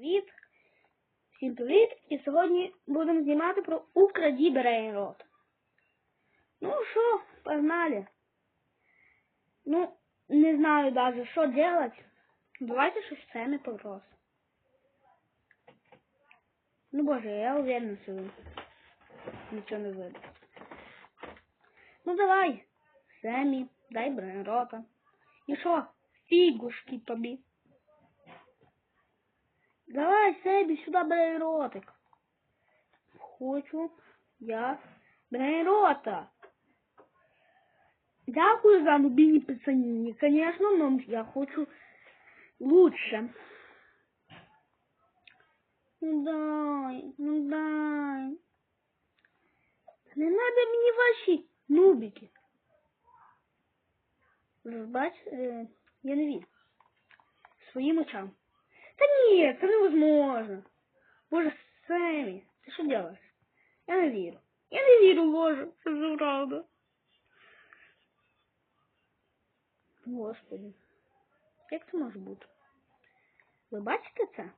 Привіт! Всім привіт! І сьогодні будемо знімати про Украді Брейнрот. Ну що, погнали. Ну, не знаю даже, що делать. Давайте щось самі попросимо. Ну боже, я уверен, що нічого не вийде. Ну давай, Семі, дай Брейнрота. І що? Фігушки тобі. Давай, Себі, сюди бери ротик. Хочу я бери рота. Дякую за мобільні писаніні. Конечно, но я хочу лучше. Ну дай, ну дай. Не надо мені ваші нубики. Ви ж бач, е, я не вірю. Своїм очам. Да нет, это невозможно. Боже, Сэмми, ты что делаешь? Я не вірю. Я не вірю, Боже, це вже правда. Господи. Як це може бути? Ви бачите це?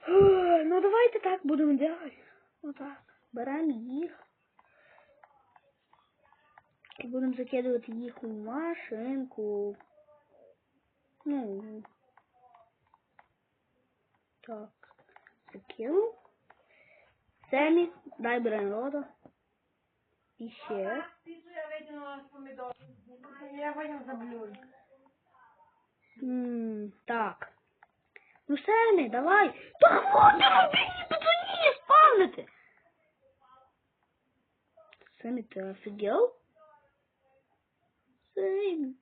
Фух, Ну давайте так будемо делать. Отак. Беремо їх. І будемо закидувати їх у машинку. Ну. Так. Закинув. Семі, дай бренрода. І ще. Пиццу я вытянула с помидор. Я понял за блюд. Так. Ну, Семі, давай. Та хватить робити пацані, спавнити. Семі, ти офігел? Семі,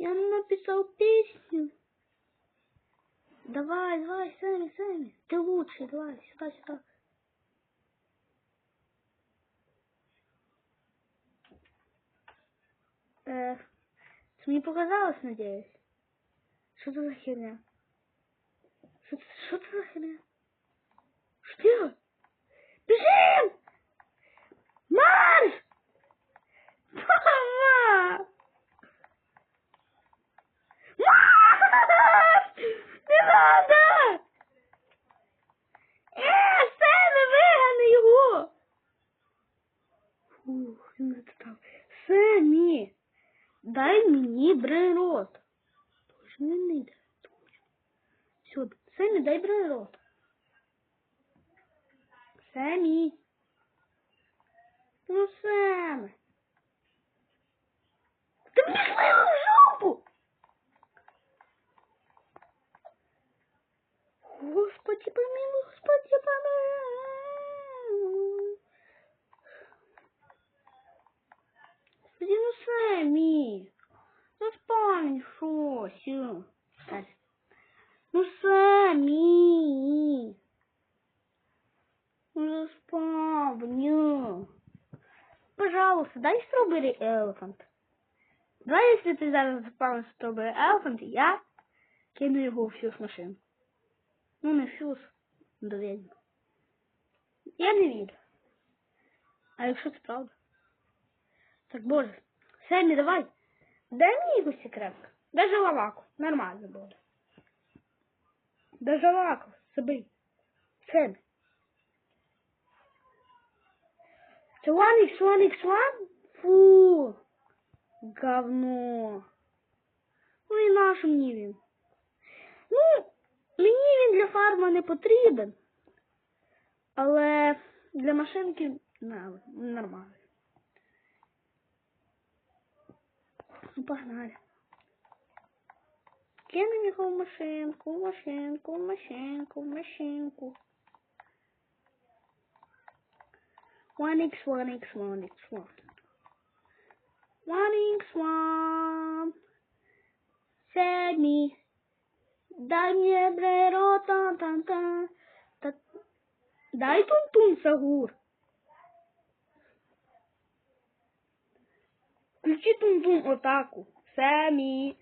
я написал песню. Давай, давай, Сэмми, Сэмми, ты лучший, давай, сюда, сюда. Э, это мне показалось, надеюсь. Что это за херня? Что, что это за херня? Что делать? Бежим! Марш! Мама! Не надо! Е, Семі, вигани його! Фух, він затав. Семі, дай мені брейрот. Точно не йде. Сюди. Семі, дай брейрот. Семі. Ну, Семі. Ти мені в Господи помилуй, Господи помилуй. Господи, ну Сэмми. Ну спавни щось. Так. Ну Сэмми. Ну заспавню. Пожалуйста, дай стrawberry elephant. Давай, если ты зараз заспавнишь strawberry elephant, я кину його в всю машину. Ну, не фюз, доведено. Я не вірю. А якщо це правда? Так, боже. Семі, давай. Дай мені якусь секретку. Даже лаваку. Нормально буде. Даже лаваку. Собі. Семі. One x one? Фу. Говно. Ну і наш мені він. Ну, Мені він для фарма не потрібен, але для машинки не, нормально. Ну, погнали. Кинемо його в машинку, в машинку, в машинку, в машинку. 1x, 1x, 1x, 1. 1x, 1. Семі. Дай мне бреро та та та та Дай тун-тун, Сагур. Включи тун-тун атаку. Сами.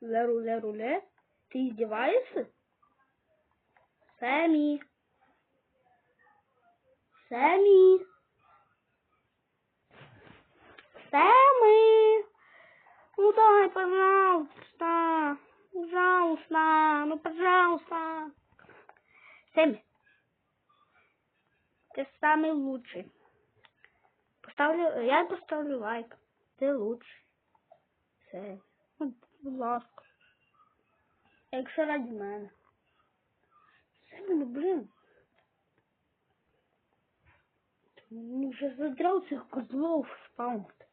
Леру, леру, ле. Ты издеваешься? Сами. Сами. Сами. Ну дай, пожалуйста. Пожалуйста, ну пожалуйста. Сэмми, ты самый лучший. Поставлю, я поставлю лайк. Ты лучший. Сэмми, ну, будь ласка. Якщо ради мене. Сэмми, ну блин. Ну, вже задрал цих козлов спаунт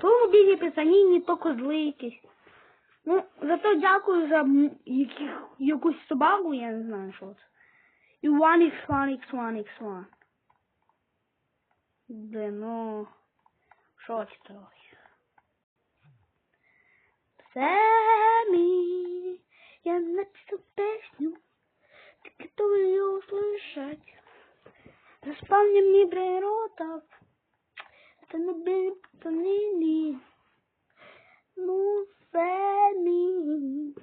То в білій писаніні, то козли якісь. Ну, зато дякую за м- яких, якусь собаку, я не знаю, що це. І one x one x one x one. Блин, ну, що це трохи? Сэмми, я напишу песню, ты готова ее услышать? Заспавни мне природов, это на белый Ну, Сэмми,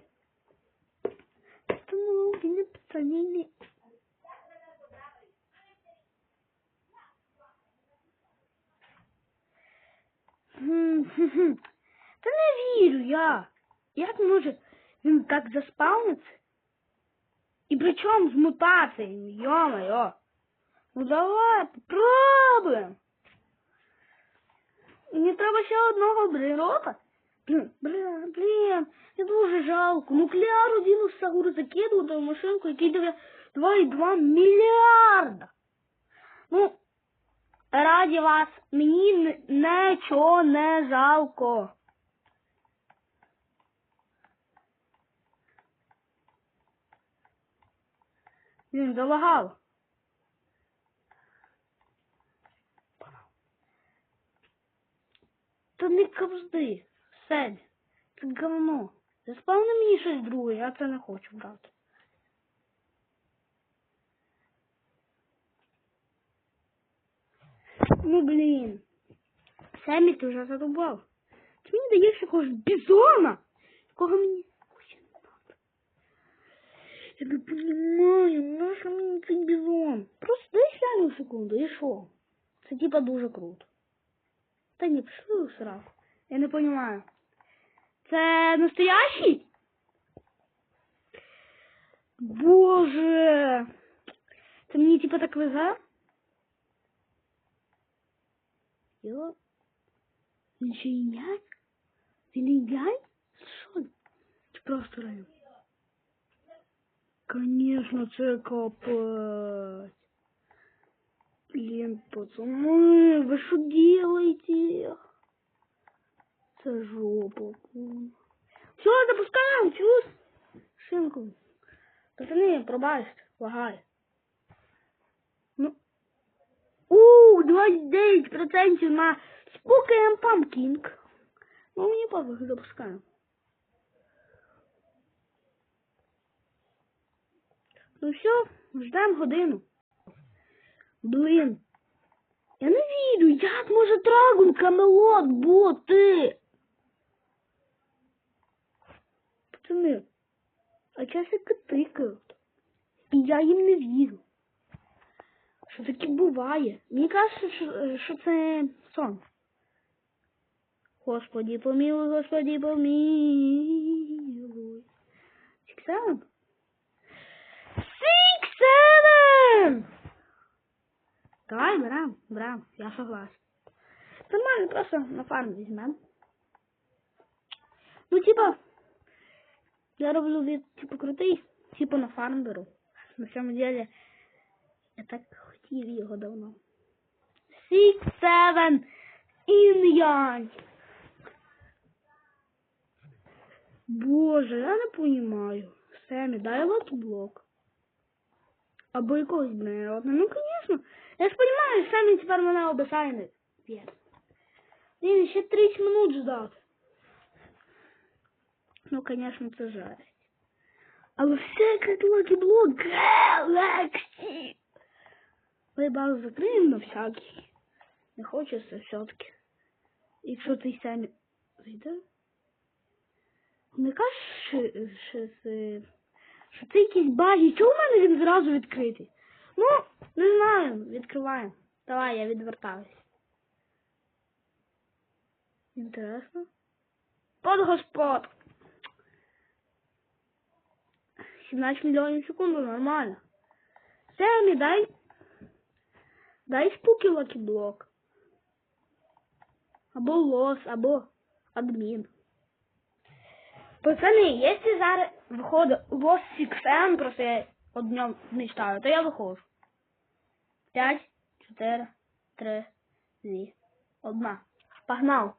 это ну, не пацанини. Хм-хм-хм. Та не вірю я. Як може він так заспавниться? І при чому з мутаціями? Йо-моє. Ну давай, попробуємо. Мені треба ще одного брирота. Блін, блін, я дуже жалко. Нуклеару диносауру закидувати в машинку, який дає 2,2 мільярда. Ну, раді вас, мені нічого не жалко. Він залагав. Не ковзди, Сель, це говно. Заспав на мені щось друге, я це не хочу брати. Ну блін. Семі ти вже задубав. Ти мені даєш якогось бізона, якого мені вообще не надо. Я не понимаю, нащо мені цей бізон? Просто дай сяну секунду і що? Це типа дуже круто. Ні, пішли у сраку. Я не понимаю. Це настоящий? Боже. Це мені типа так везе? Йо. Він ще індіан? Він індіан? Просто район? Конечно, це капець. Блин, пацаны, вы что делаете? Это жопа. Все, запускаем, чус. Шинку. Пацаны, пробачте, лагай. Ну. У, 29% на Spooky and Pumpkin. Ну, мені пофіг, запускаємо. Ну все, ждемо годину. Блин. Я не вірю, як може Драгон Камелот бути? Пацани, а часики тикають. І я їм не вірю. Що таке буває? Мені кажеться, що, що це сон. Господи, помилуй, Господи, помилуй. Six seven. Six seven! Давай, берем, берем, я согласен. Нормально, просто на фарм візьмем. Ну, типа, я роблю від, типа, крутий, типа на фарм беру. На самом деле, я так хотів його давно. Six, seven, інь Боже, я не понимаю. Семі, дай лотблок. Або якогось блин, Ну, конечно. Я ж понимаю, Семі тепер мене. Є. Блін, ще 30 минут ждати. Ну, конечно, це жарить. Але все як локі-блок Galaxy. Ви базу закриємо на всякий. Не хочеться все-таки. Якщо ти Семі зайде. Не кажеш, що, що, що це якісь баги. Чого в мене він зразу відкритий? Ну, не знаю, відкриваємо. Давай, я відвертаюсь. Інтересно. Под господ. 17 мільйонів секунду, нормально. Семі, дай. Дай спуки лакіблок. Або лос, або адмін. Пацани, якщо зараз виходить лос Сіксен, просто я одним мечтаю, то я виходжу. П'ять, чотири, три, дві, одна. Погнав.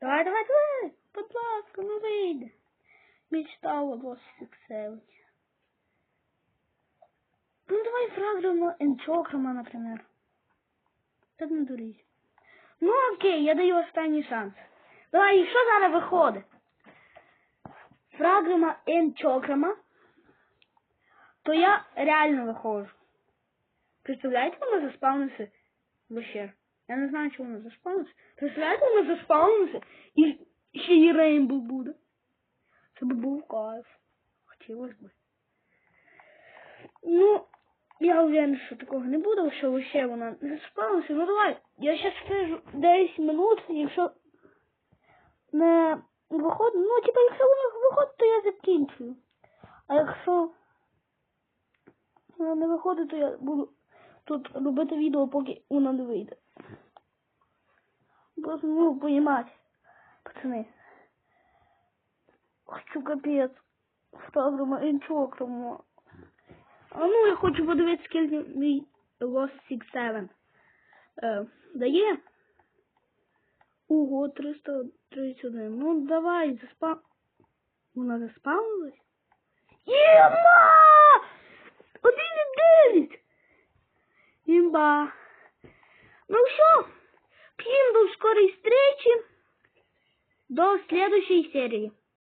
Давай, давай, давай. Будь ласка, ну вийде. О лос Сіксен. Ну давай фраграма Енчокрама, например. Так не дуріть. Ну окей, я даю останній шанс. Давай, і що зараз виходить? Фраграма Енчокрама, то я реально виходжу. Представляєте, воно заспавнився вообще. Я не знаю, чому воно заспавнився. Представляєте, воно заспавнився і ще і Рейнбоw буде. Це би був кайф. Хотілося б. Ну, я уверен, що такого не буде, що вообще вона не заспавнилася. Ну давай, я ще скажу 10 минут, якщо не виходить, ну типа якщо вона виходить, то я закінчую. А якщо не виходить, то я буду тут робити відео, поки вона не вийде. Просто ну понімати, пацани. Хочу капець. Ставимо інчокрому. А ну я хочу подивитися, скільки мій Lost Six Seven е, дає. Ого, 331. Ну давай, заспав. Вона заспавнилась? Єма! Один і дев'ять! Імба. Ну що, всім до скорої встречи. До следующей серии.